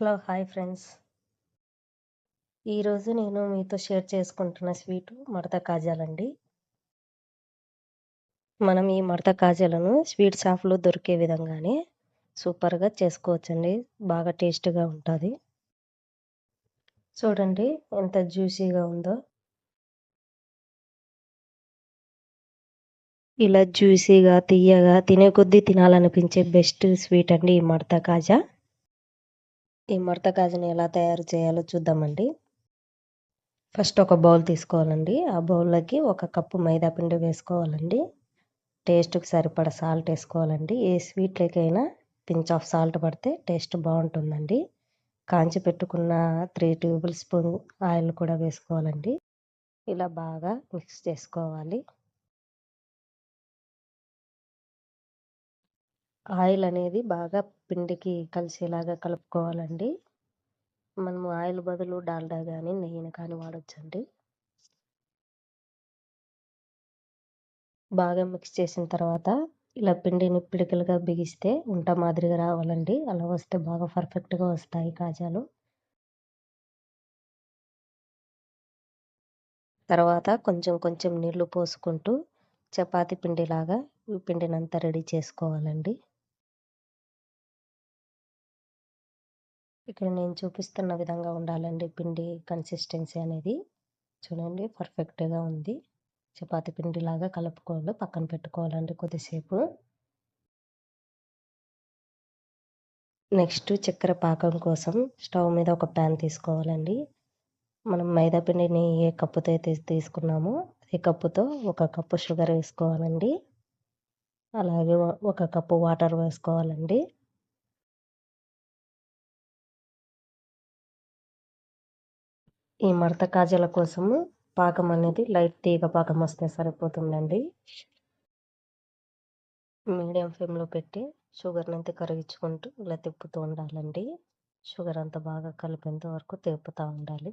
Hello hi friends. ఈరోజు నేను మీతో షేర్ చేసుకుంటున్న స్వీటు మడత కాజాలండి. మనం ఈ మడత కాజాలను స్వీట్ షాప్లో దొరికే విధంగానే సూపర్గా చేసుకోవచ్చండి. బాగా టేస్ట్గా ఉంటుంది. చూడండి ఎంత జ్యూసీగా ఉందో. ఇలా జ్యూసీగా తీయగా తినే కొద్దీ తినాలనిపించే బెస్ట్ స్వీట్ అండి ఈ మడత కాజా. ఈ మడత గాజుని ఎలా తయారు చేయాలో చూద్దామండి. ఫస్ట్ ఒక బౌల్ తీసుకోవాలండి. ఆ బౌల్లోకి ఒక కప్పు మైదా పిండి వేసుకోవాలండి. టేస్ట్కి సరిపడ సాల్ట్ వేసుకోవాలండి. ఏ స్వీట్లకైనా పించ్ ఆఫ్ సాల్ట్ పడితే టేస్ట్ బాగుంటుందండి. కాంచి పెట్టుకున్న త్రీ టేబుల్ స్పూన్ ఆయిల్ కూడా వేసుకోవాలండి. ఇలా బాగా మిక్స్ చేసుకోవాలి. ఆయిల్ అనేది బాగా పిండికి కలిసేలాగా కలుపుకోవాలండి. మనము ఆయిల్ బదులు డాల్డా కానీ నెయ్యిని కానీ వాడచ్చండి. బాగా మిక్స్ చేసిన తర్వాత ఇలా పిండిని పిడికలుగా బిగిస్తే ఉంట మాదిరిగా రావాలండి. అలా వస్తే బాగా పర్ఫెక్ట్గా వస్తాయి కాజాలు. తర్వాత కొంచెం కొంచెం నీళ్ళు పోసుకుంటూ చపాతి పిండిలాగా ఈ పిండినంతా రెడీ చేసుకోవాలండి. ఇక్కడ నేను చూపిస్తున్న విధంగా ఉండాలండి. పిండి కన్సిస్టెన్సీ అనేది చూడండి పర్ఫెక్ట్గా ఉంది. చపాతి పిండిలాగా కలుపుకోవాలి పక్కన పెట్టుకోవాలండి కొద్దిసేపు. నెక్స్ట్ చక్కెర పాకం కోసం స్టవ్ మీద ఒక ప్యాన్ తీసుకోవాలండి. మనం మైదా పిండిని ఏ కప్పుతో అయితే తీసుకున్నామో ఏ కప్పుతో ఒక కప్పు షుగర్ వేసుకోవాలండి. అలాగే ఒక కప్పు వాటర్ వేసుకోవాలండి. ఈ మడత కాజాల కోసము పాకం అనేది లైట్ తీగ పాకం వస్తే సరిపోతుందండి. మీడియం ఫ్లేమ్లో పెట్టి షుగర్ని అంతా కరిగించుకుంటూ ఇలా తిప్పుతూ ఉండాలండి. షుగర్ అంతా బాగా కలిపేంత వరకు తిప్పుతూ ఉండాలి.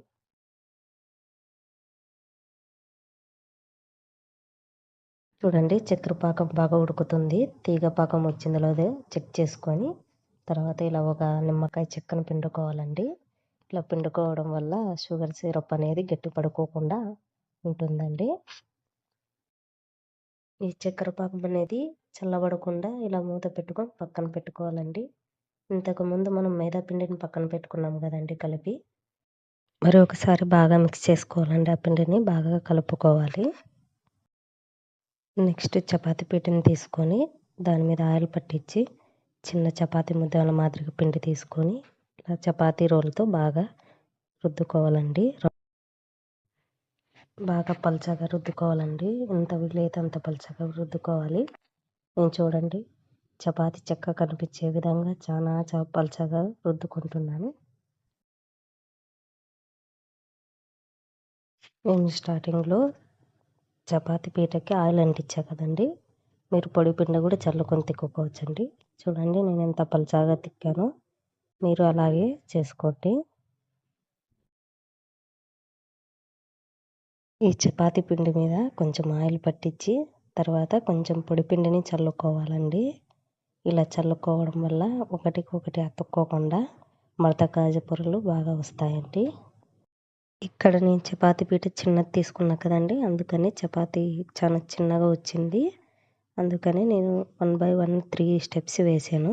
చూడండి చక్కెర పాకం బాగా ఉడుకుతుంది. తీగ పాకం వచ్చిందో చెక్ చేసుకొని తర్వాత ఇలా ఒక నిమ్మకాయ చెక్కను పిండుకోవాలండి. ఇట్లా పిండుకోవడం వల్ల షుగర్ సిరప్ అనేది గట్టిపడుకోకుండా ఉంటుందండి. ఈ చక్కెర పాకం అనేది చల్లబడకుండా ఇలా మూత పెట్టుకొని పక్కన పెట్టుకోవాలండి. ఇంతకుముందు మనం మైదా పిండిని పక్కన పెట్టుకున్నాం కదండి కలిపి. మరి ఒకసారి బాగా మిక్స్ చేసుకోవాలండి ఆ పిండిని బాగా కలుపుకోవాలి. నెక్స్ట్ చపాతీ పిండిని తీసుకొని దాని మీద ఆయిల్ పట్టించి చిన్న చపాతీ ముద్దల మాదిరిగా పిండి తీసుకొని ఇలా చపాతీ రోల్తో బాగా రుద్దుకోవాలండి. బాగా పల్చగా రుద్దుకోవాలండి. ఎంత వీలైతే అంత పల్చగా రుద్దుకోవాలి. నేను చూడండి చపాతి చెక్క కనిపించే విధంగా చాలా పల్చగా రుద్దుకుంటున్నాను. నేను స్టార్టింగ్లో చపాతి పీటకి ఆయిల్ అంటించా కదండి. మీరు పొడి పిండి కూడా చల్లుకొని తిక్కుకోవచ్చండి చూడండి నేను ఎంత పలచగా తిక్కానో. మీరు అలాగే చేసుకోండి. ఈ చపాతి పిండి మీద కొంచెం ఆయిల్ పట్టించి తర్వాత కొంచెం పొడిపిండిని చల్లుకోవాలండి. ఇలా చల్లుకోవడం వల్ల ఒకటికొకటి అతుక్కోకుండా మడత కాజు పొరలు బాగా వస్తాయండి. ఇక్కడ నేను చపాతి పీట చిన్నది తీసుకున్నా కదండి అందుకని చపాతీ చాలా చిన్నగా వచ్చింది. అందుకని నేను one by one three steps వేసాను.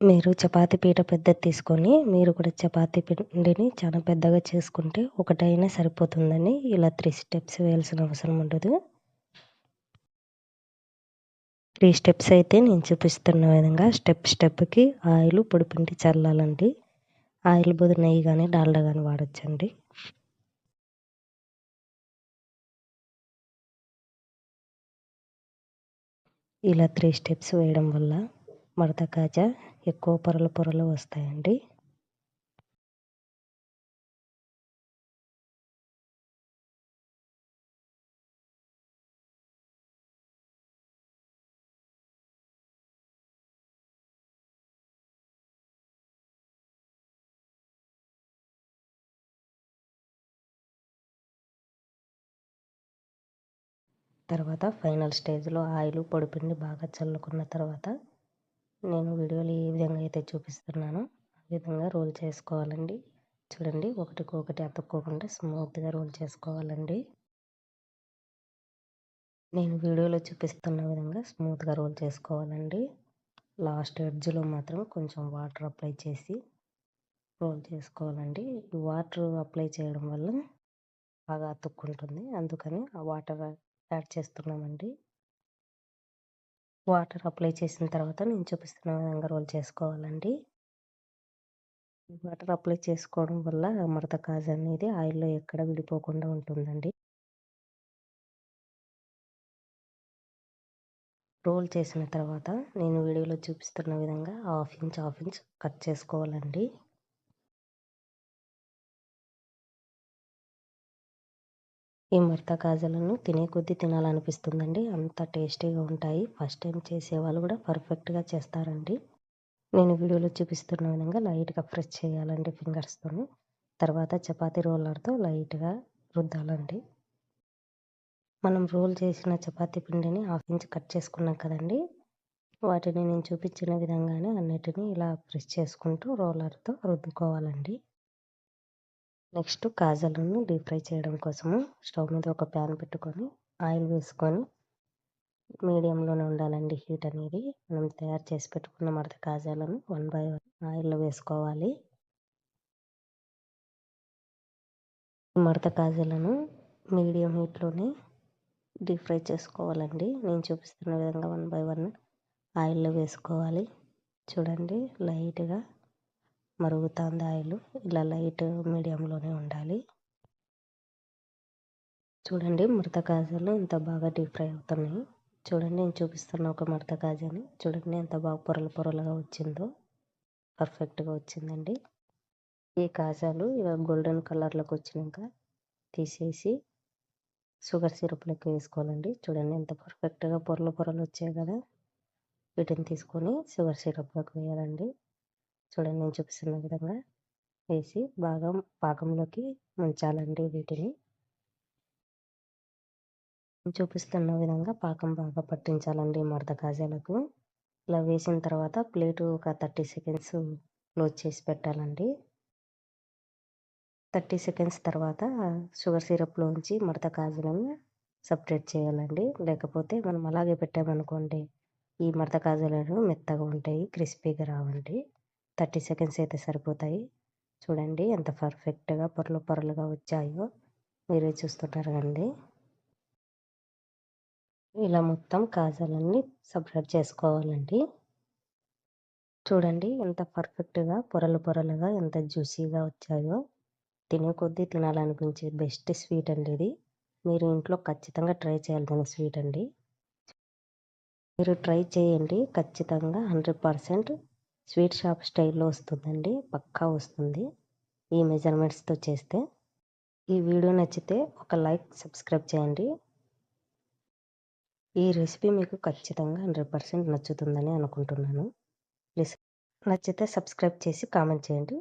మీరు చపాతీ పీట పెద్దది తీసుకొని మీరు కూడా చపాతీ పిండిని చాలా పెద్దగా చేసుకుంటే ఒకటైనా సరిపోతుందని ఇలా త్రీ స్టెప్స్ వేయాల్సిన అవసరం ఉండదు. త్రీ స్టెప్స్ అయితే నేను చూపిస్తున్న విధంగా స్టెప్ స్టెప్కి ఆయిల్ పొడిపిండి చల్లాలండి. ఆయిల్ బదులు నెయ్యి కానీ డాల్డా కానీ వాడచ్చండి. ఇలా త్రీ స్టెప్స్ వేయడం వల్ల మడత కాజా ఎక్కువ పొరలు పొరలు వస్తాయండి. తర్వాత ఫైనల్ స్టేజ్లో ఆయిల్ పొడిపిండి బాగా చల్లుకున్న తర్వాత నేను వీడియోలు ఏ విధంగా అయితే చూపిస్తున్నానో. విధంగా రోల్ చేసుకోవాలండి. చూడండి ఒకటికొకటి అతుక్కోకుండా స్మూత్గా రోల్ చేసుకోవాలండి. నేను వీడియోలో చూపిస్తున్న విధంగా స్మూత్గా రోల్ చేసుకోవాలండి. లాస్ట్ ఎడ్జ్లో మాత్రం కొంచెం వాటర్ అప్లై చేసి రోల్ చేసుకోవాలండి. ఈ వాటర్ అప్లై చేయడం వల్ల బాగా అతుక్కుంటుంది. అందుకని ఆ వాటర్ యాడ్ చేస్తున్నామండి. వాటర్ అప్లై చేసిన తర్వాత నేను చూపిస్తున్న విధంగా రోల్ చేసుకోవాలండి. వాటర్ అప్లై చేసుకోవడం వల్ల మడత కాజు అనేది ఆయిల్లో ఎక్కడ విడిపోకుండా ఉంటుందండి. రోల్ చేసిన తర్వాత నేను వీడియోలో చూపిస్తున్న విధంగా half inch half inch cut చేసుకోవాలండి. ఈ మడత కాజలను తినే కొద్దీ తినాలనిపిస్తుందండి. అంత టేస్టీగా ఉంటాయి. ఫస్ట్ టైం చేసేవాళ్ళు కూడా పర్ఫెక్ట్గా చేస్తారండి. నేను వీడియోలో చూపిస్తున్న విధంగా లైట్గా ఫ్రెష్ చేయాలండి ఫింగర్స్తో తర్వాత చపాతీ రోలర్తో లైట్గా రుద్దాలండి. మనం రోల్ చేసిన చపాతీ పిండిని హాఫ్ ఇంచ్ కట్ చేసుకున్నాం కదండి. వాటిని నేను చూపించిన విధంగానే అన్నిటినీ ఇలా ప్రెస్ చేసుకుంటూ రోలర్తో రుద్దుకోవాలండి. నెక్స్ట్ కాజలను డీప్ ఫ్రై చేయడం కోసము స్టవ్ మీద ఒక ప్యాన్ పెట్టుకొని ఆయిల్ వేసుకొని మీడియంలోనే ఉండాలండి హీట్ అనేది. మనం తయారు చేసి పెట్టుకున్న మడత కాజాలను వన్ బై వన్ ఆయిల్లో వేసుకోవాలి. మడత కాజాలను మీడియం హీట్లోనే డీప్ ఫ్రై చేసుకోవాలండి. నేను చూపిస్తున్న విధంగా వన్ బై వన్ ఆయిల్లో వేసుకోవాలి. చూడండి లైట్గా మరుగుతుంది ఆయిల్ ఇలా లైట్ మీడియంలోనే ఉండాలి. చూడండి మృత కాజాలు ఎంత బాగా డీప్ ఫ్రై అవుతున్నాయి. చూడండి నేను చూపిస్తున్న ఒక మడత కాజాని చూడండి ఎంత బాగా పొరలు పొరలుగా వచ్చిందో. పర్ఫెక్ట్గా వచ్చిందండి. ఈ కాజాలు ఇలా గోల్డెన్ కలర్లోకి వచ్చినాక తీసేసి షుగర్ సిరప్లోకి వేసుకోవాలండి. చూడండి ఎంత పర్ఫెక్ట్గా పొరలు పొరలు వచ్చాయి కదా. వీటిని తీసుకొని షుగర్ సిరప్లోకి వేయాలండి. చూడండి నేను చూపిస్తున్న విధంగా వేసి బాగా పాకంలోకి ముంచాలండి వీటిని. చూపిస్తున్న విధంగా పాకం బాగా పట్టించాలండి మడత కాజాలకు ఇలా వేసిన తర్వాత ప్లేటు ఒక థర్టీ సెకండ్స్ క్లోజ్ చేసి పెట్టాలండి. థర్టీ సెకండ్స్ తర్వాత షుగర్ సిరప్లోంచి మడత కాజులను సపరేట్ చేయాలండి. లేకపోతే మనం అలాగే పెట్టామనుకోండి ఈ మడత కాజులను మెత్తగా ఉంటాయి క్రిస్పీగా రావండి. థర్టీ సెకండ్స్ అయితే సరిపోతాయి. చూడండి ఎంత పర్ఫెక్ట్గా పొరలు పొరలుగా వచ్చాయో మీరే చూస్తుంటారు కండి ఇలా మొత్తం కాజాలన్నీ సపరేట్ చేసుకోవాలండి. చూడండి ఎంత పర్ఫెక్ట్గా పొరలు పొరలుగా ఎంత జ్యూసీగా వచ్చాయో. తినే కొద్దీ తినాలనిపించే బెస్ట్ స్వీట్ అండి ఇది. మీరు ఇంట్లో ఖచ్చితంగా ట్రై చేయాల్సిన స్వీట్ అండి. మీరు ట్రై చేయండి. ఖచ్చితంగా హండ్రెడ్ పర్సెంట్ స్వీట్ షాప్ స్టైల్లో వస్తుందండి పక్కా వస్తుంది. ఈ మెజర్మెంట్స్తో చేస్తే. ఈ వీడియో నచ్చితే ఒక లైక్ సబ్స్క్రైబ్ చేయండి. ఈ రెసిపీ మీకు ఖచ్చితంగా హండ్రెడ్ పర్సెంట్ నచ్చుతుందని అనుకుంటున్నాను. ప్లీజ్ నచ్చితే సబ్స్క్రైబ్ చేసి కామెంట్ చేయండి.